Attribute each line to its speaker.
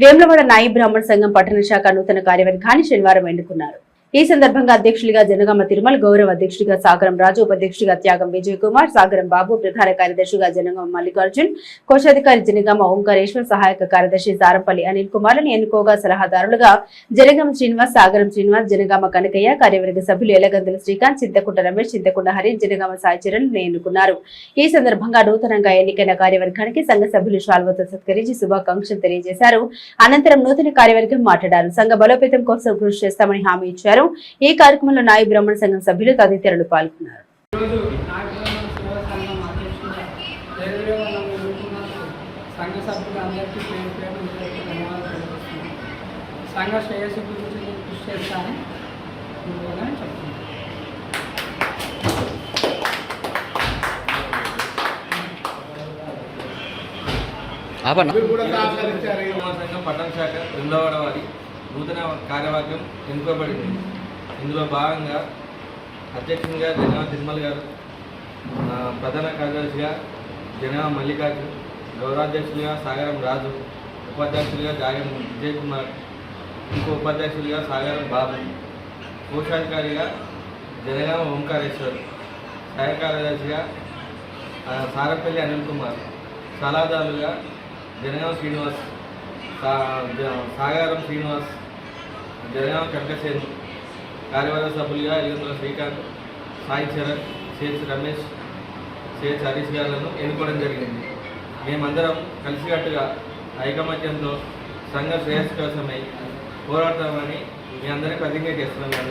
Speaker 1: వేములవాడ నాయి బ్రాహ్మణ సంఘం పట్టణ శాఖ నూతన కార్యవర్గాన్ని శనివారం ఎన్నుకున్నారు. ఈ సందర్భంగా అధ్యక్షులుగా జనగామ తిరుమల గౌరవ అధ్యక్షుడిగా సాగరం రాజు ఉపాధ్యక్షుడిగా త్యాగం విజయ్ కుమార్ సాగరం బాబు ప్రధాన కార్యదర్శిగా జనగామ మల్లికార్జున్ కోశాధికారి జనగామ ఓంకారేశ్వర్ సహాయక కార్యదర్శి సారంపల్లి అనిల్ కుమార్లను ఎన్నుకోగా సలహాదారులుగా జనగామ శ్రీనివాస్ సాగరం శ్రీనివాస్ జనగామ కనకయ్య కార్యవర్గ సభ్యులు ఎలగందుల శ్రీకాంత్ చింతకుంట రమేష్ చింతకుంట హరి జనగామ సాయి ఎన్నుకున్నారు. ఈ సందర్భంగా నూతనంగా ఎన్నికైన కార్యవర్గానికి సంఘ సభ్యులు శాల్వతో సత్కరించి శుభాకాంక్షలు తెలియజేశారు. అనంతరం నూతన కార్యవర్గం మాట్లాడారు. సంఘ బలోపేతం కోసం కృషి చేస్తామని హామీ ఇచ్చారు. ఈ కార్యక్రమంలో నాయ బ్రాహ్మణ సంఘం సభ్యులు తదితరులు పాల్గొన్నారు.
Speaker 2: సంఘం శ్రేయస్సు గురించి కృషి చేస్తాను చెప్తున్నాను
Speaker 3: పట్టణ శాఖ రెండవడ వారి నూతన కార్యవర్గం ఎన్నుకోబడింది. ఇందులో భాగంగా అధ్యక్షునిగా జనగామ తిరుమల గారు ప్రధాన కార్యదర్శిగా జనగామ మల్లికార్జున్ గౌరవాధ్యక్షులుగా సాగరం రాజు ఉపాధ్యక్షులుగా జాగం విజయ్ కుమార్ ఇంకో ఉపాధ్యక్షులుగా సాగరం బాబు కోశాధికారిగా జనగామ ఓంకారేశ్వర్ సహాయ కార్యదర్శిగా సారపల్లి అనిల్ కుమార్ సలహాదారులుగా జనగామ శ్రీనివాస్ సా- సాగారం శ్రీనివాస్ జనగామ కనకసేన్ కార్యవర్గ సభ్యులుగా ఎలిగంతుల శ్రీకాంత్ సాయి చరణ్ సేత్ రమేష్ సేత్ హరీష్ గారులను ఎన్నుకోవడం జరిగింది. మేమందరం కలిసికట్టుగా ఐకమత్యంతో సంఘ శ్రేయస్ కోసమై పోరాడతామని మీ అందరికీ ప్రతిజ్ఞ చేస్తున్నాం.